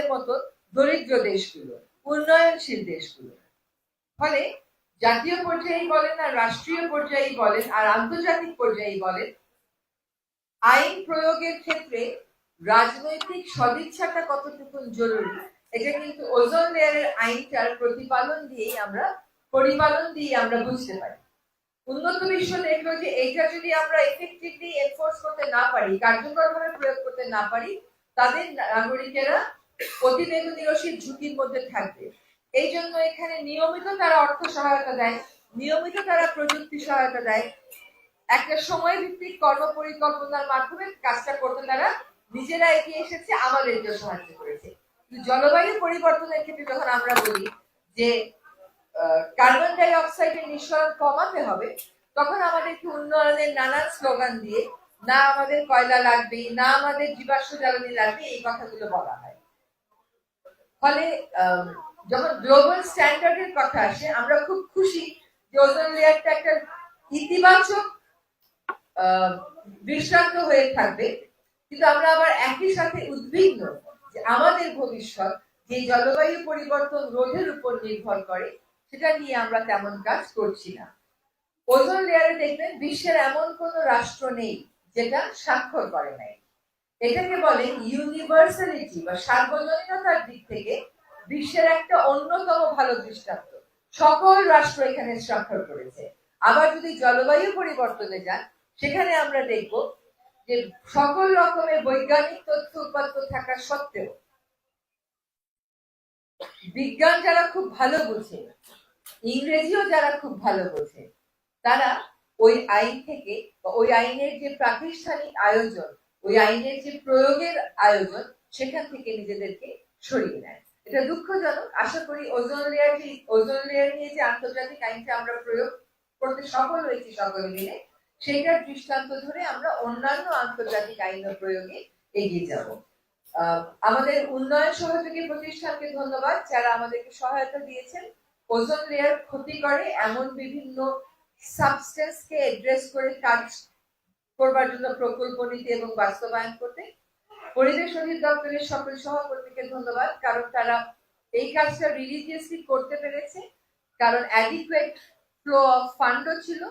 আমাদের মতো দরিদ্র দেশগুলো, উন্নয়নশীল দেশগুলো। ফলে জাতীয় পর্যায়ে বলেন আর রাষ্ট্রীয় পর্যায়ে বলেন আর আন্তর্জাতিক পর্যায়ে বলেন, আইন প্রয়োগের ক্ষেত্রে রাজনৈতিক সদিচ্ছাটা কতটুকু জরুরি, এটা কিন্তু ওজন লেয়ারের আইনটার প্রতিপালন দিয়েই আমরা, পরিপালন দিয়ে আমরা বুঝতে পারি। উন্নত বিশ্ব দেখল যে এইটা যদি আমরা এফেক্টিভলি এনফোর্স করতে না পারি, কার্যকরভাবে প্রয়োগ করতে না পারি, তাদের নাগরিকেরা অতিবেগুনি রশির ঝুঁকির মধ্যে থাকবে। এই জন্য এখানে নিয়মিত তারা অর্থ সহায়তা দেয়, নিয়মিত তারা প্রযুক্তি সহায়তা দেয়। একটা সময় ভিত্তিক কর্ম পরিকল্পনার মাধ্যমে কাজটা করতে তারা নিজেরা এগিয়ে এসেছে, আমাদেরকেও সাহায্য করেছে। জলবায়ু পরিবর্তনের ক্ষেত্রে যখন আমরা বলি যে কার্বন ডাই অক্সাইডের নিঃসরণ কমাতে হবে, তখন আমাদেরকে উন্নয়নের নানান স্লোগান দিয়ে, না আমাদের কয়লা লাগবে না আমাদের জীবাশ্ম জ্বালানি লাগবে এই কথাগুলো বলা হয়। ফলে যখন গ্লোবাল স্ট্যান্ডার্ডের কথা আসে, আমরা খুব খুশি যে ওজন লেয়ারটা একটা ইতিবাচক দৃষ্টান্ত হয়ে থাকবে। কিন্তু আমরা আবার একই সাথে উদ্বিগ্ন যে আমাদের ভবিষ্যৎ যে জলবায়ু পরিবর্তন রোধের উপর নির্ভর করে, সেটা নিয়ে আমরা তেমন কাজ করছি না। ওজন লেয়ারে দেখবেন, বিশ্বের এমন কোন রাষ্ট্র নেই যেটা স্বাক্ষর করে নাই। এটাকে বলে ইউনিভার্সালিটি বা সার্বজনীনতার দিক থেকে বিশ্বের একটা অন্যতম ভালো দৃষ্টান্ত। সকল রাষ্ট্র এখানে স্বাক্ষর করেছে। আবার যদি জলবায়ু পরিবর্তনে যান, সেখানে আমরা দেখব যে সকল রকমের বৈজ্ঞানিক তথ্য উপাত্ত থাকা সত্ত্বেও বিজ্ঞান যারা খুব ভালো বোঝে, ইংরেজিও যারা খুব ভালো বোঝে, তারা ওই আইন থেকে ওই আইনের যে প্রাতিষ্ঠানিক আয়োজন ওই আইনের যে প্রয়োগের আয়োজন, সেখান থেকে নিজেদেরকে সরিয়ে নেয়। এটা দুঃখজনক। আশা করি ওজন লেয়ার ওজন লেয়ার নিয়ে যে আন্তর্জাতিক আইনটা আমরা প্রয়োগ করতে সফল হয়েছি সকলে মিলে, সেইটার দৃষ্টান্ত ধরে আমরা অন্যান্য আন্তর্জাতিক আইন প্রয়োগে এগিয়ে যাব। আমাদের উন্নয়ন সহযোগী প্রতিষ্ঠানকে ধন্যবাদ যারা আমাদেরকে সহায়তা দিয়েছেন। ওজন লেয়ার ক্ষতি করে এমন বিভিন্ন সাবস্টেন্সকে এড্রেস করে কাজ করবার জন্য প্রকল্প নিতে এবং বাস্তবায়ন করতে পরিবেশ অধিদপ্তরের সকল সহকর্মীকে ধন্যবাদ, কারণ তারা এই কাজটা রিলিজিয়াসলি করতে পেরেছে, কারণ অ্যাডিকুয়েট ফ্লো অফ ফান্ডও ছিল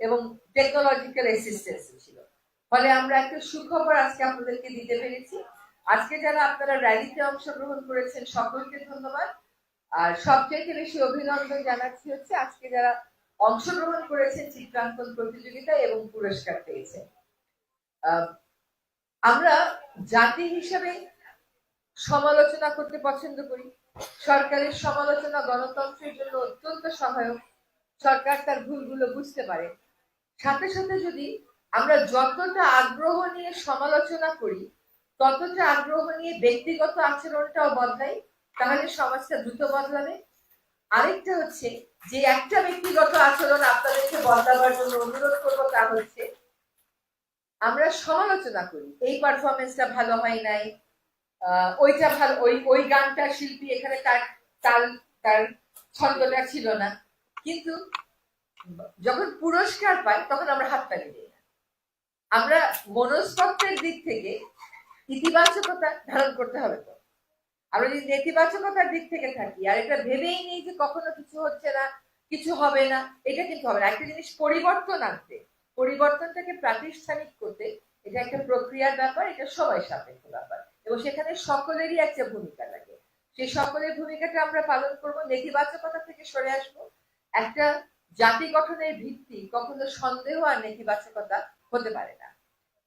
এবং টেকনোলজিক্যাল অ্যাসিস্ট্যান্স ছিল। ফলে আমরা একটা সুখবর আজকে আপনাদেরকে দিতে পেরেছি। আজকে যারা আপনারা র্যালিতে অংশগ্রহণ করেছেন, সকলকে ধন্যবাদ। আর সবচেয়ে বেশি অভিনন্দন জানাচ্ছি হচ্ছে আজকে যারা অংশগ্রহণ করেছেন চিত্রাঙ্কন প্রতিযোগিতা এবং পুরস্কার পেয়েছে। আমরা জাতি হিসেবে সমালোচনা করতে পছন্দ করি। সরকারের সমালোচনা গণতন্ত্রের জন্য অত্যন্ত সহায়ক। সরকার তার ভুলগুলো বুঝতে পারে। সাথে সাথে যদি আমরা যতটা আগ্রহ নিয়ে সমালোচনা করি, ততটা আগ্রহ নিয়ে ব্যক্তিগত আচরণটাও বদলাই, তাহলে সমাজটা দ্রুত বদলাবে। আরেকটা হচ্ছে যে একটা ব্যক্তিগত আচরণ আপনাদেরকে বদলাবার জন্য অনুরোধ করব, তা হচ্ছে আমরা সমালোচনা করি। এই পারফরমেন্সটা ভালো হয় নাই ওইটা ভালো, ওই ওই গানটা শিল্পী এখানে তার তাল তার ছন্দটা ছিল না। কিন্তু যখন পুরস্কার পাই, তখন আমরা হাততালি দিই না। আমরা মনস্তত্ত্বের দিক থেকে ইতিবাচকতা ধারণ করতে হবে তো। আমরা যদি নেতিবাচকতার দিক থেকে থাকি, আর এটা ভেবেই নেই যে কখনো কিছু হচ্ছে না, কিছু হবে না, এটা কিন্তু হবে না। একটা জিনিস পরিবর্তন আনতে, পরিবর্তনটাকে প্রাতিষ্ঠানিক করতে, এটা একটা প্রক্রিয়ার ব্যাপার, এটা সবাই সাপেক্ষ ব্যাপার। এবং সেখানে সকলেরই একটা ভূমিকা লাগে। সেই সকলের ভূমিকাটা আমরা পালন করব, নেতিবাচকতা থেকে সরে আসব। একটা জাতি গঠনের ভিত্তি কখনো সন্দেহ আর নেতিবাচকতা হতে পারে না।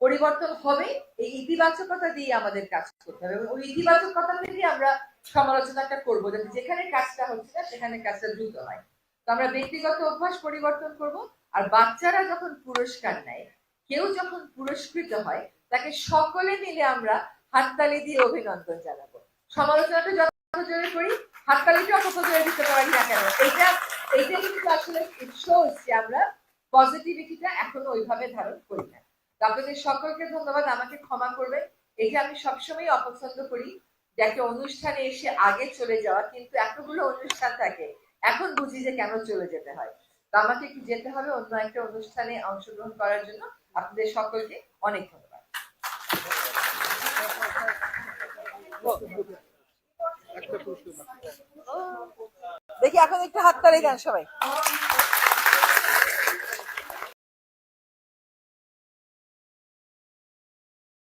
পরিবর্তন হবে, এই ইতিবাচকতা দিয়ে আমাদের কাজ করতে হবে। এবং ওই ইতিবাচকতা থেকে আমরা সমালোচনাটা করব, যাতে যেখানে কাজটা হচ্ছে না, সেখানে কাজটা দ্রুত হয়। তো আমরা ব্যক্তিগত অভ্যাস পরিবর্তন করব, আর বাচ্চারা যখন পুরস্কার নেয়, কেউ যখন পুরস্কৃত হয়, তাকে সকলে মিলে আমরা হাততালি দিয়ে অভিনন্দন জানাব। সমালোচনাটা যত জোরে করি, হাততালিটা তত জোরে দিতে পারি না কেন? এটা এটা কিন্তু আসলে শোজ যে আমরা পজিটিভিটিটা এখনও ওইভাবে ধারণ করি না। আপনাদের সকলকে ধন্যবাদ, আমাকে ক্ষমা করবেন। এটা আমি সবসময় অপছন্দ করি যে একটা অনুষ্ঠানে এসে আগে চলে যাওয়া, কিন্তু এতগুলো অনুষ্ঠান থাকে, এখন বুঝি যে কেন চলে যেতে হয়। তো আমাকে একটু যেতে হবে অন্য একটা অনুষ্ঠানে অংশগ্রহণ করার জন্য। আপনাদের সকলকে অনেক ধন্যবাদ। দেখি, এখন একটু হাত তালি দেন সবাই।